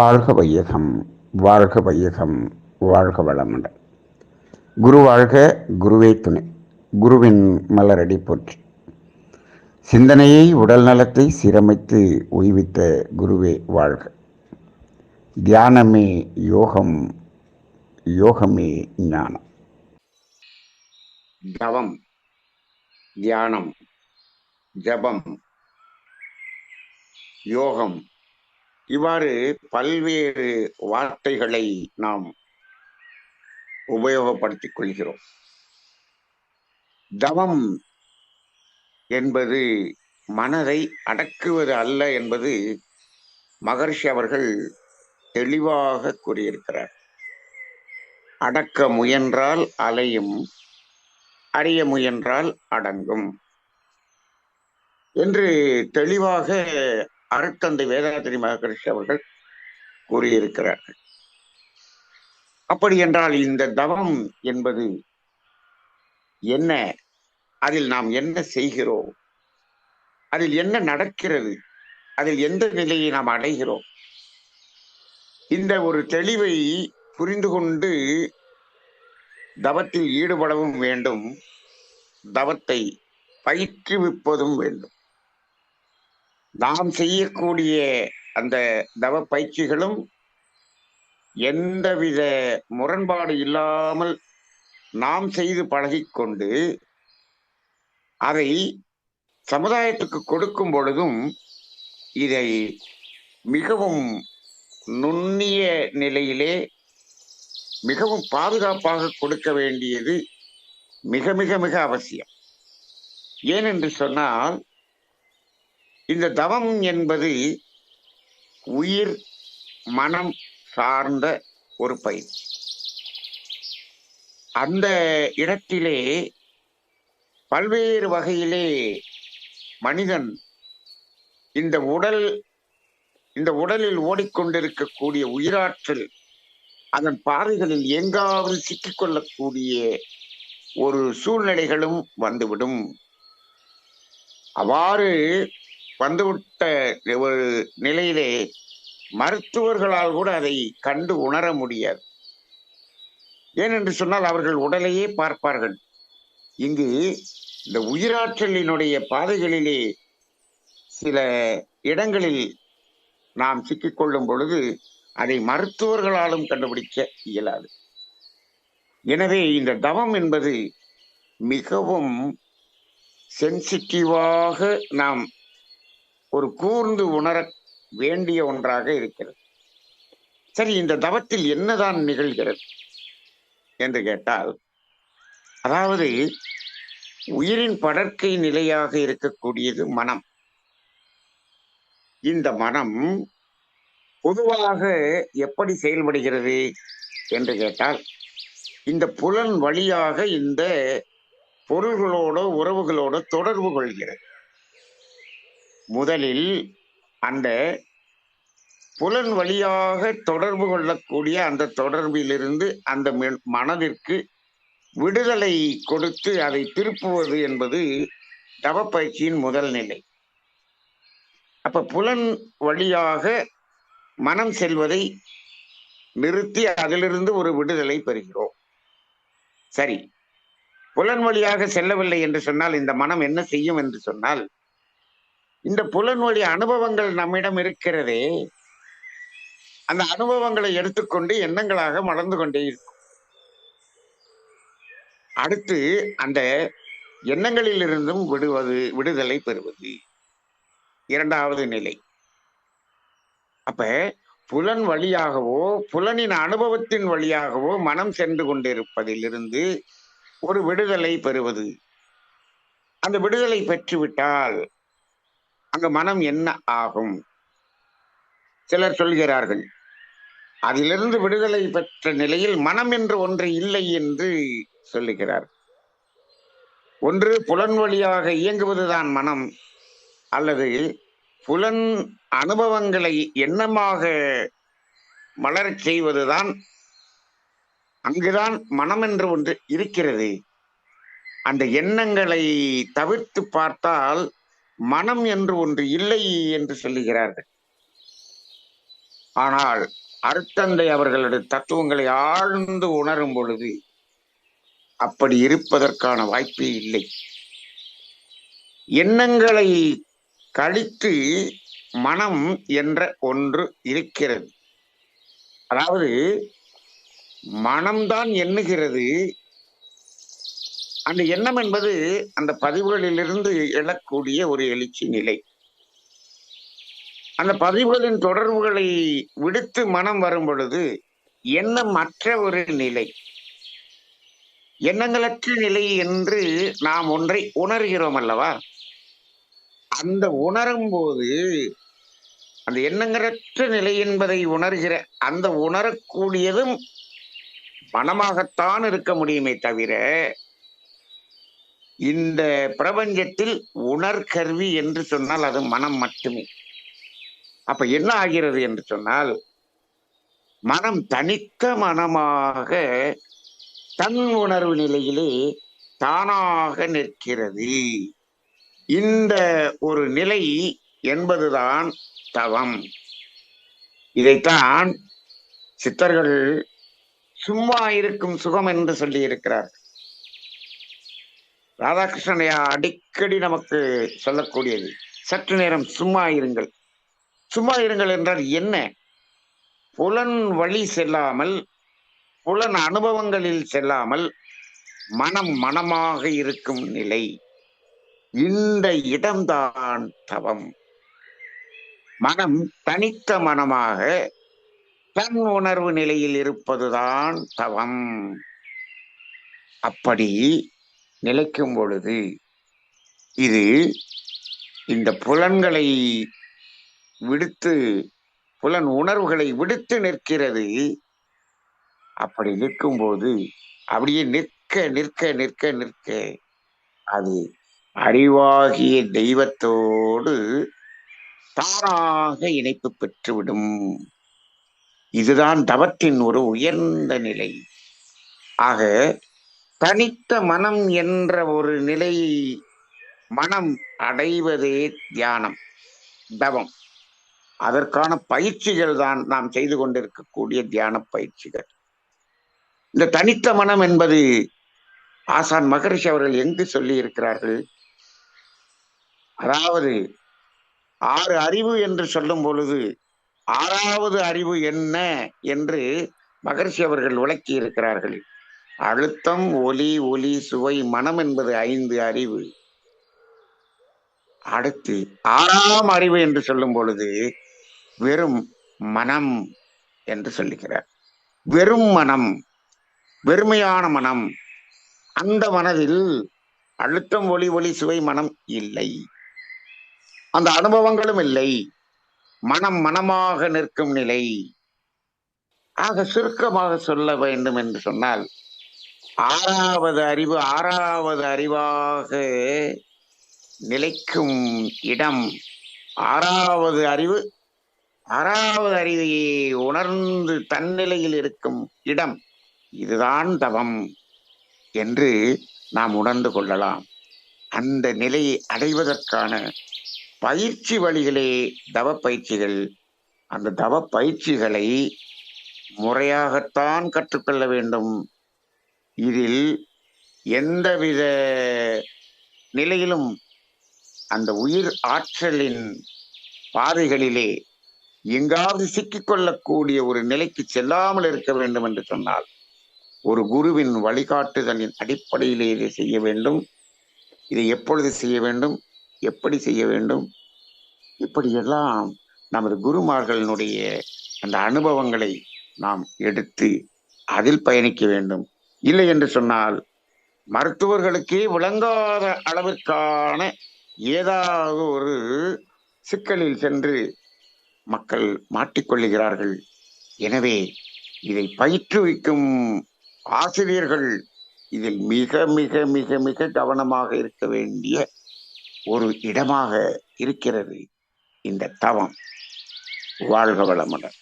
வாழ்க வையகம் வாழ்க வையகம் வாழ்க வளமுடன். குரு வாழ்க குருவே துணை. குருவின் மலரடி போற்றி. சிந்தனையை உடல் நலத்தை சீரமைத்து உய்வித்த குருவே வாழ்க. தியானமே யோகம் யோகமே ஞானம். தவம் தியானம் ஜபம் யோகம் இவ்வாறு பல்வேறு வார்த்தைகளை நாம் உபயோகப்படுத்திக் கொள்கிறோம். தவம் என்பது மனதை அடக்குவது அல்ல என்பது மகர்ஷி அவர்கள் தெளிவாக கூறியிருக்கிறார். அடக்க முயன்றால் அலையும் அறிய முயன்றால் அடங்கும் என்று தெளிவாக அருட்தந்தை வேதாத்திரி மகரிஷி அவர்கள் கூறியிருக்கிறார்கள். அப்படி என்றால் இந்த தவம் என்பது என்ன? அதில் நாம் என்ன செய்கிறோம்? அதில் என்ன நடக்கிறது? அதில் எந்த நிலையை நாம் அடைகிறோம்? இந்த ஒரு தெளிவை புரிந்து கொண்டு தவத்தில் ஈடுபடவும் வேண்டும். தவத்தை பயிற்றுவிப்பதும் வேண்டும். நாம் செய்யக்கூடிய அந்த தவ பயிற்சிகளும் எந்தவித முரண்பாடு இல்லாமல் நாம் செய்து பழகிக்கொண்டு அதை சமுதாயத்துக்கு கொடுக்கும் பொழுதும் இதை மிகவும் நுண்ணிய நிலையிலே மிகவும் பாதுகாப்பாக கொடுக்க வேண்டியது மிக மிக மிக அவசியம். ஏனென்று சொன்னால் இந்த தவம் என்பது உயிர் மனம் சார்ந்த ஒரு பயிற்சி அந்த இடத்திலே பல்வேறு வகையிலே மனிதன் இந்த உடல் இந்த உடலில் ஓடிக்கொண்டிருக்கக்கூடிய உயிராற்றல் அதன் பாதைகளில் எங்காவது சிக்கிக்கொள்ளக்கூடிய ஒரு சூழ்நிலைகளும் வந்துவிடும். அவ்வாறு வந்துவிட்ட ஒரு நிலையிலே மருத்துவர்களால் கூட அதை கண்டு உணர முடியாது. ஏனென்று சொன்னால் அவர்கள் உடலையே பார்ப்பார்கள். இங்கு இந்த உயிராற்றலினுடைய பாதைகளிலே சில இடங்களில் நாம் சிக்கிக்கொள்ளும் பொழுது அதை மருத்துவர்களாலும் கண்டுபிடிக்க இயலாது. எனவே இந்த தவம் என்பது மிகவும் சென்சிட்டிவாக நாம் ஒரு கூர்ந்து உணர வேண்டிய ஒன்றாக இருக்கிறது. சரி இந்த தவத்தில் என்னதான் நிகழ்கிறது என்று கேட்டால் அதாவது உயிரின் படற்கை நிலையாக இருக்கக்கூடியது மனம். இந்த மனம் பொதுவாக எப்படி செயல்படுகிறது என்று கேட்டால் இந்த புலன் வழியாக இந்த பொருள்களோட உறவுகளோட தொடர்பு கொள்கிறது. முதலில் அந்த புலன் வழியாக தொடர்பு கொள்ளக்கூடிய அந்த தொடர்பிலிருந்து அந்த மனதிற்கு விடுதலை கொடுத்து அதை திருப்புவது என்பது தவப்பயிற்சியின் முதல் நிலை. அப்ப புலன் வழியாக மனம் செல்வதை நிறுத்தி அதிலிருந்து ஒரு விடுதலை பெறுகிறோம். சரி. புலன் வழியாக செல்லவில்லை என்று சொன்னால் இந்த மனம் என்ன செய்யும் என்று சொன்னால் இந்த புலன் வழி அனுபவங்கள் நம்மிடம் இருக்கிறதே அந்த அனுபவங்களை எடுத்துக்கொண்டு எண்ணங்களாக மலர்ந்து கொண்டே இருக்கும். அடுத்து அந்த எண்ணங்களிலிருந்தும் விடுவது விடுதலை பெறுவது. இரண்டாவது நிலை. அப்ப புலன் வழியாகவோ புலனின் அனுபவத்தின் வழியாகவோ மனம் சென்று கொண்டிருப்பதிலிருந்து ஒரு விடுதலை பெறுவது. அந்த விடுதலை பெற்றுவிட்டால் அங்க மனம் என்ன ஆகும்? சிலர் சொல்கிறார்கள் அதிலிருந்து விடுதலை பெற்ற நிலையில் மனம் என்று ஒன்று இல்லை என்று சொல்லுகிறார். ஒன்று புலன் வழியாக இயங்குவதுதான் மனம் அல்லது புலன் அனுபவங்களை எண்ணமாக மலரச் செய்வதுதான் அங்குதான் மனம் என்று ஒன்று இருக்கிறது. அந்த எண்ணங்களை தவிர்த்து பார்த்தால் மனம் என்று ஒன்று இல்லை என்று சொல்லுகிறார்கள். ஆனால் அருத்தந்தை அவர்களுடைய தத்துவங்களை ஆழ்ந்து உணரும் பொழுது அப்படி இருப்பதற்கான வாய்ப்பே இல்லை. எண்ணங்களை கழித்து மனம் என்ற ஒன்று இருக்கிறது. அதாவது மனம்தான் எண்ணுகிறது அந்த எண்ணம் என்பது அந்த பதிவுகளிலிருந்து எழக்கூடிய ஒரு எழுச்சி நிலை. அந்த பதிவுகளின் தொடர்புகளை விடுத்து மனம் வரும் பொழுது எண்ணம் மற்ற ஒரு நிலை. எண்ணங்களற்ற நிலை என்று நாம் ஒன்றை உணர்கிறோம் அல்லவா? அந்த உணரும் போது அந்த எண்ணங்களற்ற நிலை என்பதை உணர்கிற அந்த உணரக்கூடியதும் மனமாகத்தான் இருக்க முடியுமே தவிர இந்த பிரபஞ்சத்தில் உணர்கருவி என்று சொன்னால் அது மனம் மட்டுமே. அப்ப என்ன ஆகிறது என்று சொன்னால் மனம் தனித்த மனமாக தன் உணர்வு நிலையிலே தானாக நிற்கிறது. இந்த ஒரு நிலை என்பதுதான் தவம். இதைத்தான் சித்தர்கள் சும்மா இருக்கும் சுகம் என்று சொல்லி இருக்கிறார்கள் ராதாகிருஷ்ணனையா அடிக்கடி நமக்கு சொல்லக்கூடியது. சற்று நேரம் சும்மா இருங்கள். சும்மா இருங்கள் என்றால் என்ன? புலன் வழி செல்லாமல் புலன் அனுபவங்களில் செல்லாமல் மனம் மனமாக இருக்கும் நிலை. இந்த இடம்தான் தவம். மனம் தனித்த மனமாக தன் உணர்வு நிலையில் இருப்பதுதான் தவம். அப்படி நிலைக்கும் பொழுது இது இந்த புலன்களை விடுத்து புலன் உணர்வுகளை விடுத்து நிற்கிறது. அப்படி நிற்கும்போது அப்படியே நிற்க நிற்க நிற்க நிற்க அது அறிவாகிய தெய்வத்தோடு தானாக இணைப்பு பெற்றுவிடும். இதுதான் தவத்தின் ஒரு உயர்ந்த நிலை. ஆக தனித்த மனம் என்ற ஒரு நிலை மனம் அடைவதே தியானம் தவம். அதற்கான பயிற்சிகள் தான் நாம் செய்து கொண்டிருக்கக்கூடிய தியான பயிற்சிகள். இந்த தனித்த மனம் என்பது ஆசான் மகரிஷி அவர்கள் எங்கு சொல்லி இருக்கிறார்கள் அதாவது ஆறு அறிவு என்று சொல்லும் பொழுது ஆறாவது அறிவு என்ன என்று மகரிஷி அவர்கள் விளக்கி இருக்கிறார்கள் அழுத்தம் ஒலி ஒலி சுவை மனம் என்பது ஐந்து அறிவு. அடுத்து ஆறாம் அறிவு என்று சொல்லும் பொழுது வெறும் மனம் என்று சொல்லுகிறார். வெறும் மனம் வெறுமையான மனம் அந்த மனதில் அழுத்தம் ஒளி ஒளி சுவை மனம் இல்லை. அந்த அனுபவங்களும் இல்லை. மனம் மனமாக நிற்கும் நிலை. ஆக சுருக்கமாக சொல்ல வேண்டும் என்று சொன்னால் ஆறாவது அறிவு ஆறாவது அறிவாக நிலைக்கும் இடம். ஆறாவது அறிவு ஆறாவது அறிவையை உணர்ந்து தன்னிலையில் இருக்கும் இடம். இதுதான் தவம் என்று நாம் உணர்ந்து கொள்ளலாம். அந்த நிலையை அடைவதற்கான பயிற்சி வழிகளே தவ பயிற்சிகள். அந்த தவ பயிற்சிகளை முறையாகத்தான் கற்றுக்கொள்ள வேண்டும். இதில் எந்தவித நிலையிலும் அந்த உயிர் ஆற்றலின் பாதைகளிலே எங்காவது சிக்கிக்கொள்ளக்கூடிய ஒரு நிலைக்கு செல்லாமல் இருக்க வேண்டும் என்று சொன்னால் ஒரு குருவின் வழிகாட்டுதலின் அடிப்படையிலே இதை செய்ய வேண்டும். இதை எப்பொழுது செய்ய வேண்டும்? எப்படி செய்ய வேண்டும்? இப்படியெல்லாம் நமது குருமார்களினுடைய அந்த அனுபவங்களை நாம் எடுத்து அதில் பயணிக்க வேண்டும். இல்லை என்று சொன்னால் மருத்துவர்களுக்கே விளங்காத அளவிற்கான ஏதாவது ஒரு சிக்கலில் சென்று மக்கள் மாட்டிக்கொள்ளுகிறார்கள். எனவே இதை பயிற்றுவிக்கும் ஆசிரியர்கள் இதில் மிக மிக மிக மிக கவனமாக இருக்க வேண்டிய ஒரு இடமாக இருக்கிறது இந்த தவம். வாழ்க வளமுடன்.